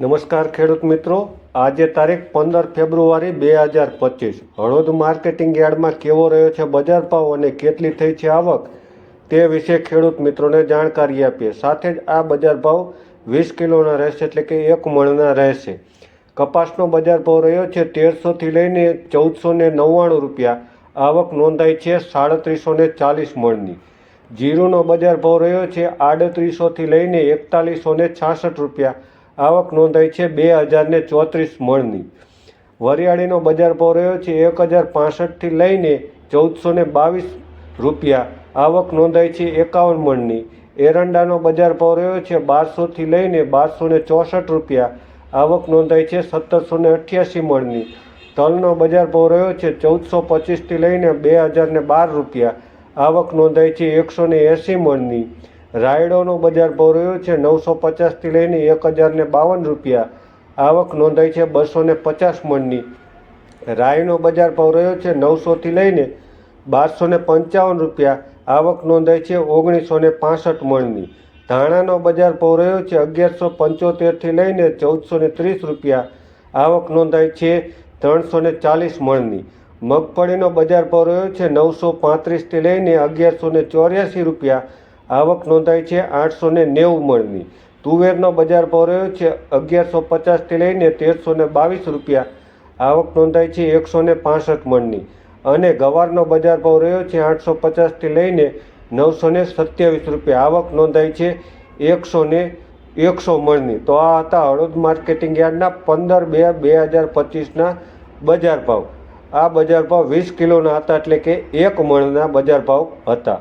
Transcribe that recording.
નમસ્કાર ખેડૂત મિત્રો. આજે તારીખ પંદર ફેબ્રુઆરી બે હજાર પચીસ. હળવદ માર્કેટિંગ યાર્ડમાં કેવો રહ્યો છે બજાર ભાવ અને કેટલી થઈ છે આવક તે વિશે ખેડૂત મિત્રોને જાણકારી આપીએ. સાથે જ આ બજાર ભાવ વીસ કિલોના રહેશે એટલે કે એક મણના રહેશે. કપાસનો બજાર ભાવ રહ્યો છે તેરસોથી લઈને ચૌદસો ને નવ્વાણું રૂપિયા. આવક નોંધાઈ છે સાડત્રીસો ને ચાલીસ મણની. જીરુનો બજાર ભાવ રહ્યો છે આડત્રીસોથી લઈને એકતાલીસો ને છાસઠ રૂપિયા. આવક નોંધાઈ છે બે હજારને ચોત્રીસ મણની. વરિયાળીનો બજાર ભાવ રહ્યો છે એક હજાર પાસઠથી લઈને ચૌદસો ને બાવીસ રૂપિયા. આવક નોંધાઈ છે એકાવન મણની. એરંડાનો બજાર ભાવ રહ્યો છે બારસોથી લઈને બારસો ને ચોસઠ રૂપિયા. આવક નોંધાઈ છે સત્તરસો ને અઠ્યાસી મણની. તલનો બજાર ભાવ રહ્યો છે ચૌદસો પચીસથી લઈને બે હજાર ને બાર રૂપિયા. આવક નોંધાઈ છે એકસો ને એંસી મણની. રાયડોનો બજાર ભાવ રહ્યો છે. નવસો પચાસથી લઈને એક હજારને બાવન રૂપિયા. આવક નોંધાઈ છે બસો ને પચાસ મણની. રાયનો બજાર ભાવ રહ્યો છે નવસોથી લઈને બારસો ને પંચાવન રૂપિયા. આવક નોંધાઈ છે ઓગણીસો ને પાસઠ મણની. ધાણાનો બજાર ભાવ રહ્યો છે અગિયારસો પંચોતેરથી લઈને ચૌદસો ને ત્રીસ રૂપિયા. આવક નોંધાઈ છે ત્રણસો ને ચાલીસ મણની. મગફળીનો બજાર ભાવ રહ્યો છે નવસો પાંત્રીસથી લઈને અગિયારસો ને ચોર્યાસી રૂપિયા. આવક નોંધાઈ છે આઠસો ને નેવું મણની. તુવેરનો બજાર ભાવ રહ્યો છે અગિયારસો પચાસથી લઈને તેરસો ને બાવીસ રૂપિયા. આવક નોંધાઈ છે એકસો ને પાસઠ મણની. અને ગવારનો બજાર ભાવ રહ્યો છે આઠસો પચાસથી લઈને નવસો ને સત્યાવીસ રૂપિયા. આવક નોંધાઈ છે એકસો ને એકસો મણની. તો આ હતા હળદ માર્કેટિંગ યાર્ડના પંદર બે બે હજાર પચીસના બજાર ભાવ. આ બજાર ભાવ વીસ કિલોના હતા એટલે કે એક મણના બજાર ભાવ હતા.